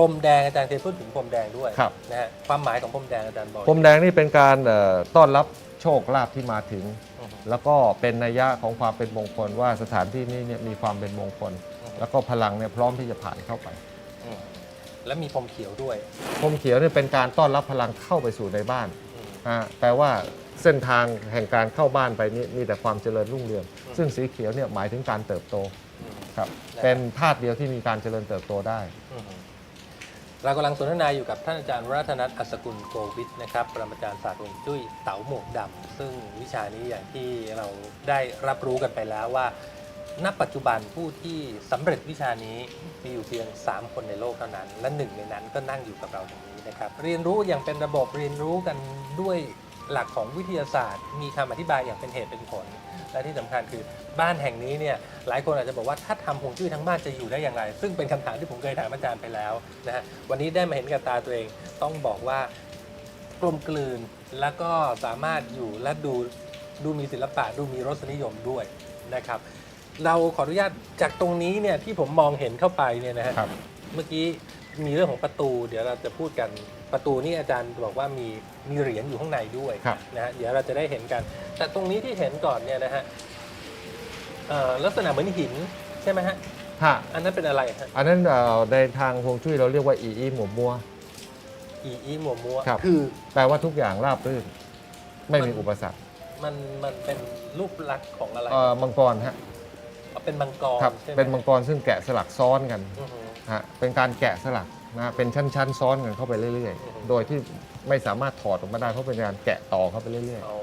รมแดงอาจารย์เคยพูดถึงพรมแดงด้วยครับ นะฮะความหมายของพรมแดงอาจารย์บอก พรมแดงนี่เป็นการเอ่อต้อนรับโชคลาภที่มาถึง อือฮึแล้วก็เป็นนัยยะของความเป็นมงคลว่าสถานที่นี้เนี่ยมีความเป็นมงคล อือฮึ แล้วก็พลังเนี่ยพร้อมที่จะผ่านเข้าไปอืมและมีพรมเขียวด้วยพรมเขียวเนี่ยเป็นการต้อนรับพลังเข้าไปสู่ในบ้านอืม อ่าแปลว่าเส้นทางแห่งการเข้าบ้านไปนี่มีแต่ความเจริญรุ่งเรือง อืม ซึ่งสีเขียวเนี่ยหมายถึงการเติบโตอืม ครับ นะครับ เป็นธาตุเดียวที่มีการเจริญเติบโตได้ อืม เรากำลังสนทนาอยู่กับท่านอาจารย์รัตนัทอัศกุลโกวิทนะครับปรมาจารย์ศาสตร์ฮวงจุ้ยเต๋าหมวกดำซึ่งวิชานี้อย่างที่เราได้รับรู้กันไปแล้วว่า ณปัจจุบันผู้ที่สำเร็จวิชานี้มีอยู่เพียง 3 คนในโลกเท่านั้น และหนึ่งในนั้นก็นั่งอยู่กับเราตรงนี้นะครับเรียนรู้อย่างเป็นระบบเรียนรู้กันด้วย หลักของวิทยาศาสตร์ มีคำอธิบายอย่างเป็นเหตุเป็นผล และที่สำคัญคือบ้านแห่งนี้เนี่ยหลายคนอาจจะบอกว่าถ้าทำฮวงจุ้ยทั้งบ้านจะอยู่ได้อย่างไร ซึ่งเป็นคำถามที่ผมเคยถามอาจารย์ไปแล้วนะฮะวันนี้ได้มาเห็นกับตาตัวเองต้องบอกว่ากลมกลืนแล้วก็สามารถอยู่และดูดูมีศิลปะดูมีรสนิยมด้วยนะครับ เราขออนุญาตจากตรงนี้เนี่ยที่ผมมองเห็นเข้าไปเนี่ยนะฮะครับเมื่อกี้ มีเรื่องของประตู เดี๋ยวเราจะพูดกันประตูนี่อาจารย์บอกว่ามีมีเหรียญอยู่ข้างในด้วยครับ นะฮะเดี๋ยวเราจะได้เห็นกัน แต่ตรงนี้ที่เห็นก่อนเนี่ยนะฮะเอ่อลักษณะเหมือนหินใช่ไหมฮะฮะอันนั้นเป็นอะไรฮะอันนั้นเอ่อในทางฮวงจุ้ยเราเรียกว่าอีอีหมวมัว อีอีหมัวมัวครับคือแปลว่าทุกอย่างราบรื่น ไม่มีอุปสรรคมันมันเป็นรูปลักษณ์ของอะไรเอ่อมังกรฮะเอาเป็นมังกรครับ ใช่ไหมเป็นมังกรซึ่งแกะสลักซ้อนกัน อือฮึ ฮะเป็นการแกะสลักนะเป็นชั้นๆ ซ้อนกันเข้าไปเรื่อยอือฮึๆโดยที่ไม่สามารถถอดออกมาได้เพราะเป็นการแกะต่อเข้าไปเรื่อยอ๋อ